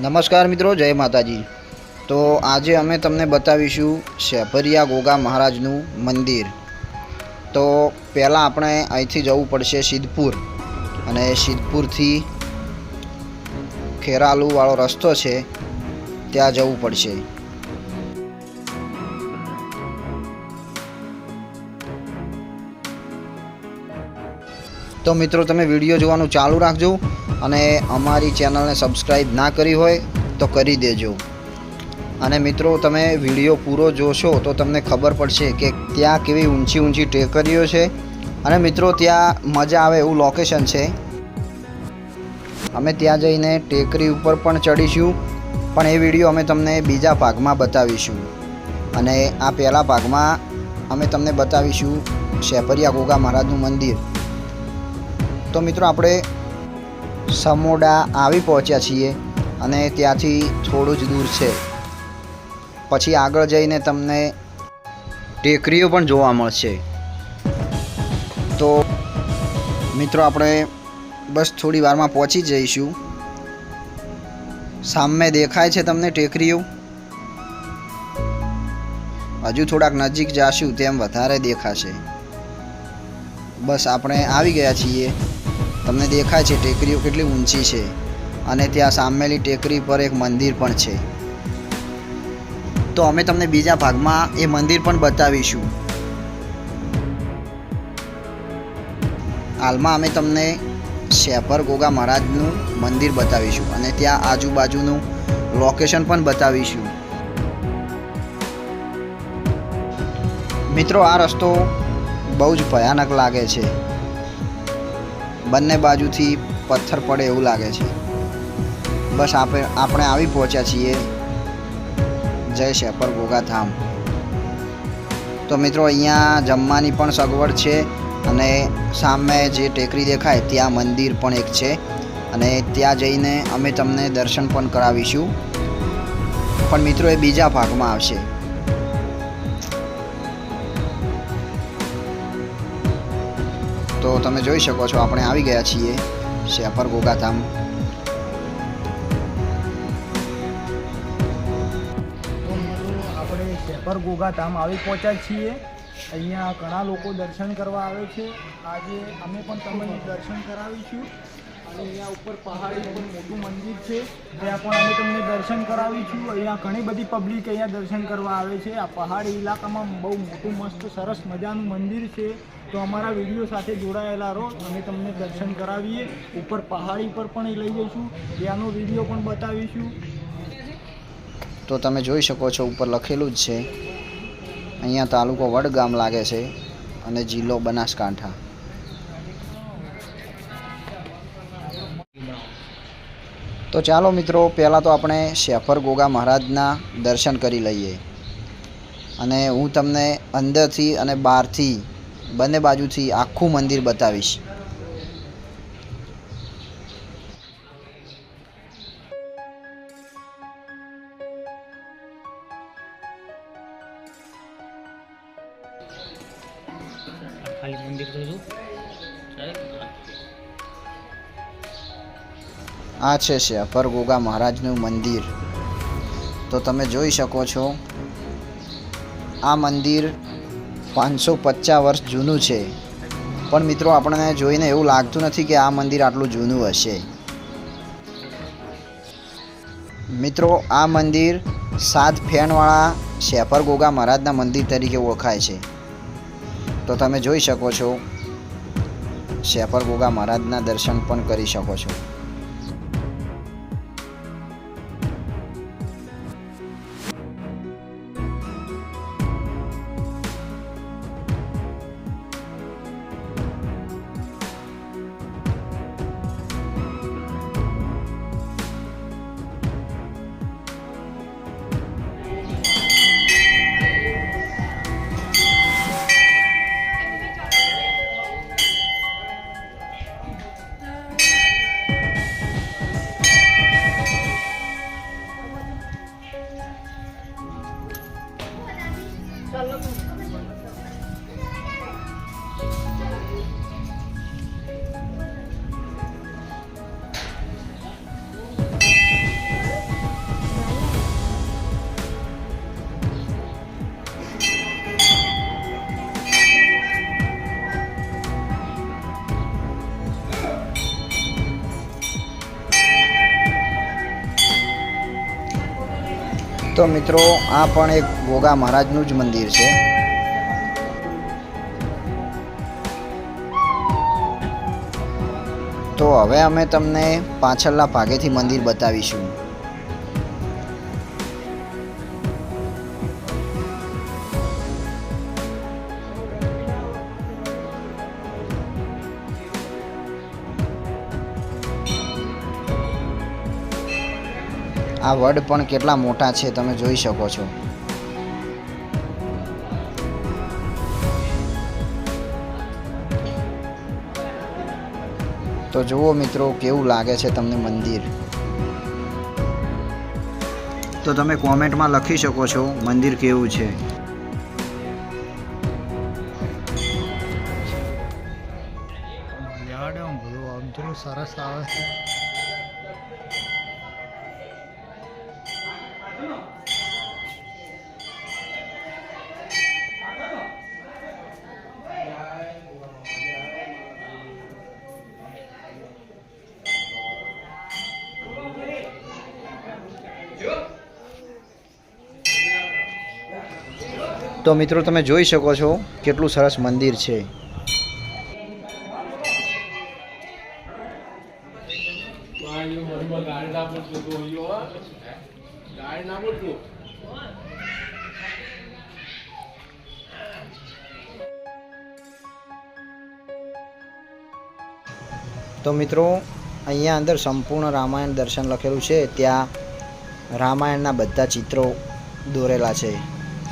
નમસ્કાર મિત્રો, જય માતાજી. તો આજે અમે તમને બતાવીશું શેભરિયા ગોગા મહારાજનું મંદિર. તો પહેલાં આપણે અહીંથી જવું પડશે સિદ્ધપુર. અને સિદ્ધપુરથી ખેરાલુવાળો રસ્તો છે, ત્યાં જવું પડશે. તો મિત્રો, તમે વીડિયો જોવાનું ચાલુ રાખજો. અને અમારી ચેનલને સબસ્ક્રાઈબ ના કરી હોય તો કરી દેજો. અને મિત્રો, તમે વીડિયો પૂરો જોશો તો તમને ખબર પડશે કે ત્યાં કેવી ઊંચી ઊંચી ટેકરીઓ છે. અને મિત્રો, ત્યાં મજા આવે એવું લોકેશન છે. અમે ત્યાં જઈને ટેકરી ઉપર પણ ચડીશું, પણ એ વીડિયો અમે તમને બીજા ભાગમાં બતાવીશું. અને આ પહેલા ભાગમાં અમે તમને બતાવીશું શેપરિયા ગોગા મહારાજનું મંદિર. તો મિત્રો, આપણે સમોડા આવી પહોંચ્યા છીએ અને ત્યાંથી થોડું જ દૂર છે. પછી આગળ જઈને તમને ટેકરીઓ પણ જોવા મળશે. તો મિત્રો, આપણે બસ થોડી વારમાં પહોંચી જઈશું. સામે દેખાય છે તમને ટેકરીઓ. હજુ થોડાક નજીક જાશું તેમ વધારે દેખાશે. બસ આપણે આવી ગયા છીએ. તમને દેખાય છે ટેકરીઓ કેટલી ઊંચી છે અને ત્યાં સામેલી ટેકરી પર એક મંદિર પણ છે. તો અમે તમને બીજા ભાગમાં એ મંદિર પણ બતાવીશું. હાલમાં અમે તમને શેપર ગોગા મહારાજનું મંદિર બતાવીશું અને ત્યાં આજુબાજુનું લોકેશન પણ બતાવીશું. મિત્રો, આ રસ્તો બહુ જ ભયાનક લાગે છે. બંને બાજુથી પથ્થર પડે એવું લાગે છે. બસ આપણે આપણે આવી પહોંચ્યા છીએ જય શેપર ધામ તો મિત્રો, અહીંયા જમવાની પણ સગવડ છે અને સામે જે ટેકરી દેખાય ત્યાં મંદિર પણ એક છે અને ત્યાં જઈને અમે તમને દર્શન પણ કરાવીશું. પણ મિત્રો, એ બીજા ભાગમાં આવશે. તો તમે જોઈ શકો છો, આપણે આવી ગયા છીએ શેપર ગોગાધામ. આપણે શેપર ગોગાધામ આવી પહોંચ્યા છીએ. અહીંયા ઘણા લોકો દર્શન કરવા આવે છે. આજે અમે પણ તમને દર્શન કરાવીશું. અને અહીંયા ઉપર પહાડી ઉપર મોટું મંદિર છે. ત્યાં પણ અમે તમને દર્શન કરાવીશું. અહીંયા ઘણી બધી પબ્લિક અહીંયા દર્શન કરવા આવે છે. આ પહાડી ઇલાકામાં બહુ મોટું, મસ્ત, સરસ મજાનું મંદિર છે. તો અમારા વીડિયો સાથે જોડાયેલા રહો. અમે તમને દર્શન કરાવીએ. ઉપર પહાડી પર પણ લઈ જઈશું. ત્યાંનો વીડિયો પણ બતાવીશું. તો તમે જોઈ શકો છો, ઉપર લખેલું જ છે. અહીંયા તાલુકો વડગામ લાગે છે અને જિલ્લો બનાસકાંઠા. તો ચાલો મિત્રો, પહેલાં તો આપણે શેફર ગોગા મહારાજના દર્શન કરી લઈએ. અને હું તમને અંદરથી અને બહારથી બંને બાજુથી આખું મંદિર બતાવીશ. આ છે શેફર ગોગા મહારાજનું મંદિર. તો તમે જોઈ શકો છો, આ મંદિર પાંચસો પચાસ વર્ષ જૂનું છે. પણ મિત્રો, આપણને જોઈને એવું લાગતું નથી કે આ મંદિર આટલું જૂનું હશે. મિત્રો, આ મંદિર સાત ફેનવાળા શેફર ગોગા મહારાજના મંદિર તરીકે ઓળખાય છે. તો તમે જોઈ શકો છો શેફર ગોગા મહારાજના દર્શન પણ કરી શકો છો. તો મિત્રો, આ પણ એક ગોગા મહારાજનું જ મંદિર છે. તો હવે અમે તમને પાછળના ભાગેથી મંદિર બતાવીશું. આ વડ પણ કેટલા મોટા છે તમે જોઈ શકો છો. તો જુઓ મિત્રો કેવું લાગે છે તમને મંદિર? તો તમે કોમેન્ટમાં લખી શકો છો મંદિર કેવું છે. સરસ આવે છે. તો મિત્રો તમે જોઈ શકો છો કેટલું સરસ મંદિર છે. તો મિત્રો, અહીંયા અંદર સંપૂર્ણ રામાયણ દર્શન લખેલું છે. ત્યાં રામાયણના બધા ચિત્રો દોરેલા છે.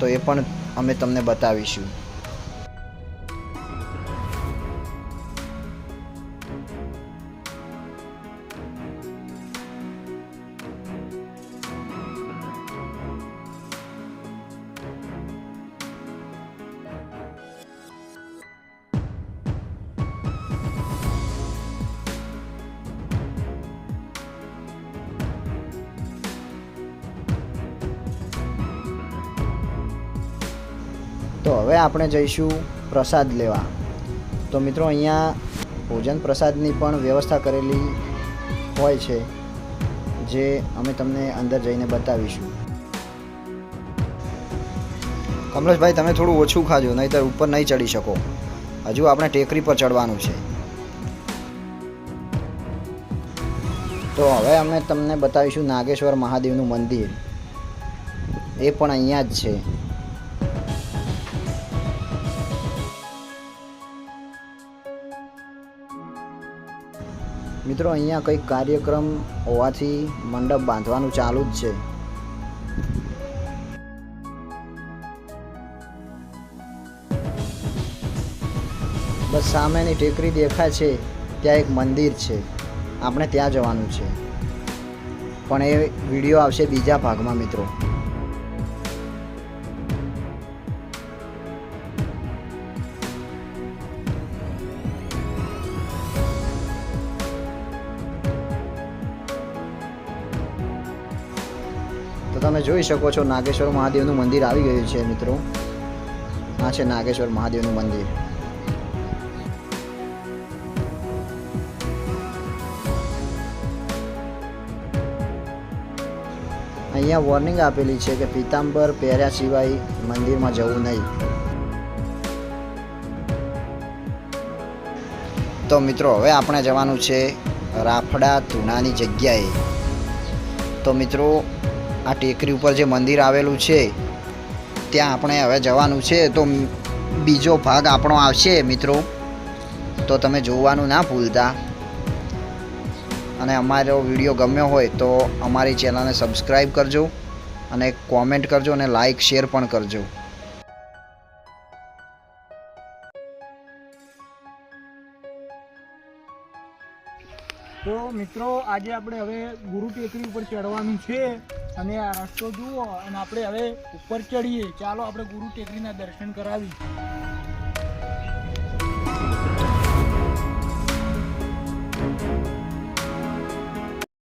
તો એ પણ અમે તમને બતાવીશું. તો હવે આપણે જઈશું પ્રસાદ લેવા. તો મિત્રો અહીંયા ભોજન પ્રસાદની પણ વ્યવસ્થા કરેલી હોય છે, જે અમે તમને અંદર જઈને બતાવીશું. કમલેશભાઈ, તમે થોડું ઓછું ખાજો, નહીંતર ઉપર નહીં ચડી શકો. હજુ આપણે ટેકરી પર ચડવાનું છે. તો હવે અમે તમને બતાવીશું નાગેશ્વર મહાદેવનું મંદિર. એ પણ અહીંયા જ છે. મિત્રો, અહીંયા કંઈક કાર્યક્રમ હોવાથી મંડપ બાંધવાનું ચાલુ જ છે. બસ સામેની ટેકરી દેખાય છે, ત્યાં એક મંદિર છે. આપણે ત્યાં જવાનું છે. પણ એ વીડિયો આવશે બીજા ભાગમાં, મિત્રો. તમે જોઈ શકો છો નાગેશ્વર મહાદેવનું મંદિર આવી ગયું છે, મિત્રો. આ છે નાગેશ્વર મહાદેવનું મંદિર. અહીંયા વોર્નિંગ આપેલી છે કે પીતાંબર પહેર્યા સિવાય મંદિરમાં જવું નહીં. તો મિત્રો, હવે આપણે જવાનું છે રાફડા ધૂણાની જગ્યાએ. તો મિત્રો આ ટેકરી ઉપર જે મંદિર આવેલું છે, ત્યાં આપણે હવે જવાનું છે. તો બીજો ભાગ આપણો આવશે, મિત્રો. તો તમે જોવાનું ના ભૂલતા. અને અમારો વીડિયો ગમ્યો હોય તો અમારી ચેનલને સબસ્ક્રાઈબ કરજો અને કોમેન્ટ કરજો અને લાઈક શેર પણ કરજો. તો મિત્રો, આજે આપણે હવે ગુરુ ટેકરી ઉપર ચડવાનું છે. અને આ રસ્તો જુઓ, અને આપણે હવે ઉપર ચડીએ. ચાલો, આપણે ગુરુ ટેકરીના દર્શન કરાવી.